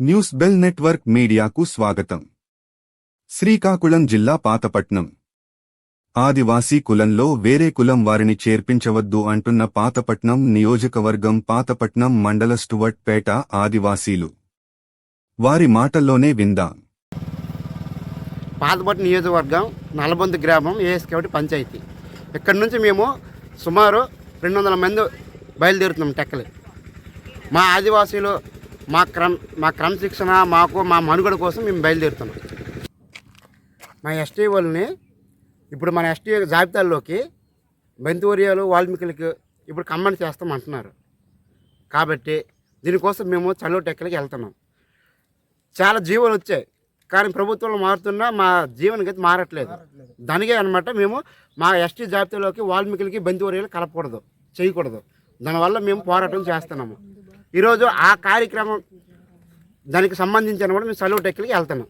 News bell network మీడియాకు స్వాగతం. శ్రీకాకుళం జిల్లా పాతపట్నం. ఆదివాసీ కులంలో వేరే కులం వారిని చేర్పించవద్దు అంటున్న పాతపట్నం నియోజకవర్గం పాతపట్నం మండల స్టువర్ట్ పేట ఆదివాసీలు. వారి మాటల్లోనే విందాం? పాతపట్నం నియోజకవర్గం నల్లబొందు గ్రామం ఏఎస్కేవటి పంచాయతీ. ఇక్కడ నుంచి మేము సుమారు రెండు వందల మంది బయలుదేరుతున్నాం టెక్కలి మా ఆదివాసీలు మా క్రమ మా క్రమశిక్షణ మాకు మా మనుగడ కోసం మేము బయలుదేరుతున్నాం. మా ఎస్టీ వాళ్ళని ఇప్పుడు మన ఎస్టీ జాబితాల్లోకి బంతివర్యాలు వాల్మీకులకి ఇప్పుడు కమెంట్ చేస్తాం అంటున్నారు కాబట్టి దీనికోసం మేము చల్లో టెక్కలకి వెళ్తున్నాం. చాలా జీవోలు వచ్చాయి. కానీ ప్రభుత్వంలో మారుతున్నా మా జీవన గతి మారట్లేదు. దానికే అనమాట మేము మా ఎస్టీ జాబితాలోకి వాల్మీకులకి బంతివర్యాలు కలపకూడదు చేయకూడదు. దానివల్ల మేము పోరాటం చేస్తున్నాము. ఈరోజు ఆ కార్యక్రమం దానికి సంబంధించిన కూడా మేము సెలవు టెక్కలకి వెళ్తున్నాం.